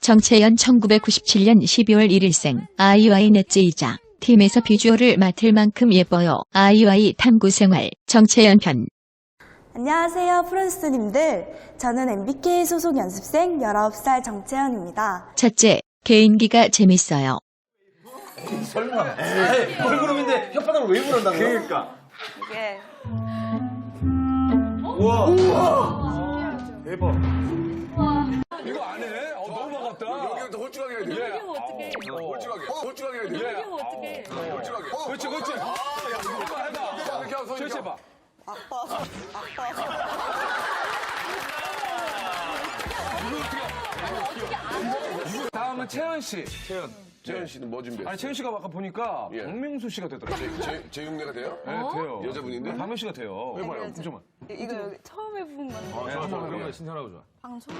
정채연 1997년 12월 1일생 아이와이 넷째이자 팀에서 비주얼을 맡을 만큼 예뻐요. 아이와이 탐구생활 정채연 편 안녕하세요, 프로듀서님들. 저는 MBK 소속 연습생 19살 정채연입니다. 첫째, 개인기가 재밌어요. 설마. 에이, 걸그룹인데 혓바닥을 왜 물었다고? 그러니까. 이게 우와. 우와. 대박. 이거 안 해? 어, 너무 반갑다. 여기부터 돼. 이거 어떻게? 홀쭉하게. 홀쭉하게 해야 돼. 이거 어떻게? 홀쭉하게. 그렇지, 그렇지. 아, 야, 이거 해봐, 해봐. 이렇게 하고 손 이렇게 해봐. 다음은 채연 씨. 채연. 재현 씨는 뭐 준비했어요? 아니, 채연 씨가 아까 보니까 예. 박명수 씨가 되더라고요. 제, 제 흉내가 돼요? 네, 돼요. 여자분인데? 박명수 씨가 돼요. 해봐요. 잠깐만. 이거 여기 처음 해본 건데. 네, 한번 그런 거 신선하고 좋아. 방송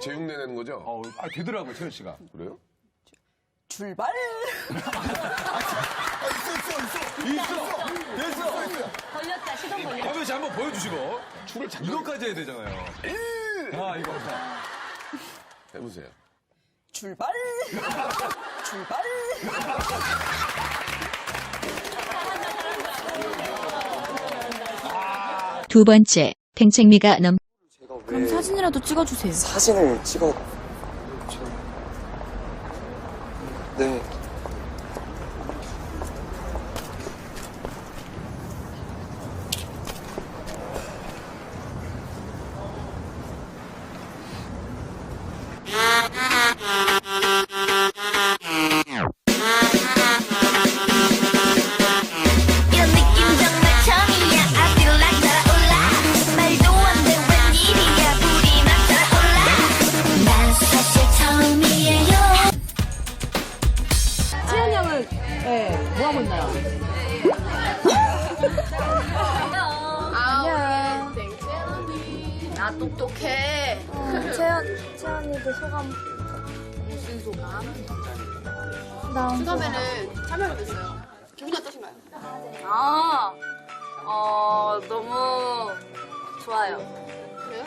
제 흉내 내는 거죠? 어, 아, 되더라고요, 채연 씨가. 그래요? 출발. 걸렸다 시동 걸렸다 박명수 씨 한번 보여주시고. 춤을 잠깐 이거까지 해야 되잖아요. 아, 이거. 자. 해보세요. 출발. 출발. 두 번째, 팽책미가 넘 그럼 사진이라도 찍어주세요 사진을 찍어 저... 네 안녕 나 똑똑해 채연, 채연이도 소감. 무슨 소감? 수감에는 참여 못했어요. 기분이 어떠신가요? 아, 어, 너무 좋아요. 그래요?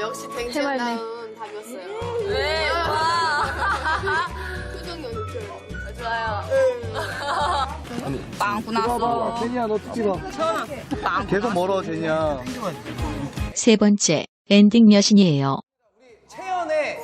역시 댕채다운 답이었어요. 네, 와. 표정이 이렇게 좋아요. 제니야 너 찍어 계속 멀어 제니야 세 번째, 엔딩 여신이에요. 채연의.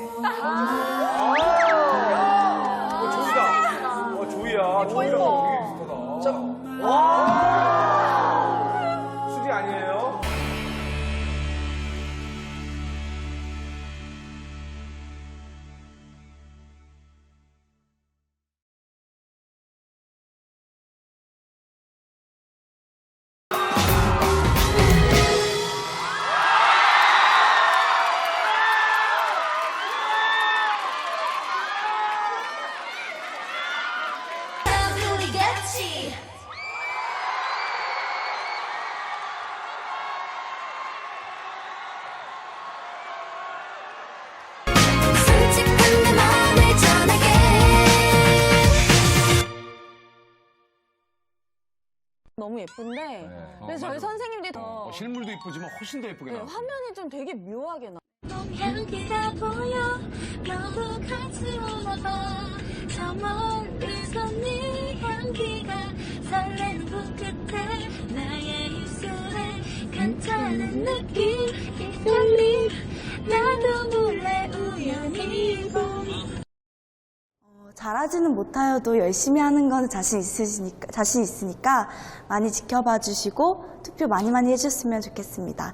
우리 같이 솔직한 내 마음을 전하게 너무 예쁜데. 네. 그래서 저희 선생님들이 더 어, 실물도 이쁘지만 훨씬 더 예쁘게 네, 나와. 화면이 좀 되게 묘하게 나. 향기가 보여 너도 같이 오나봐 어, 잘하지는 못하여도 열심히 하는 건 자신 있으시니까, 자신 있으니까 많이 지켜봐 주시고 투표 많이 많이 해주셨으면 좋겠습니다.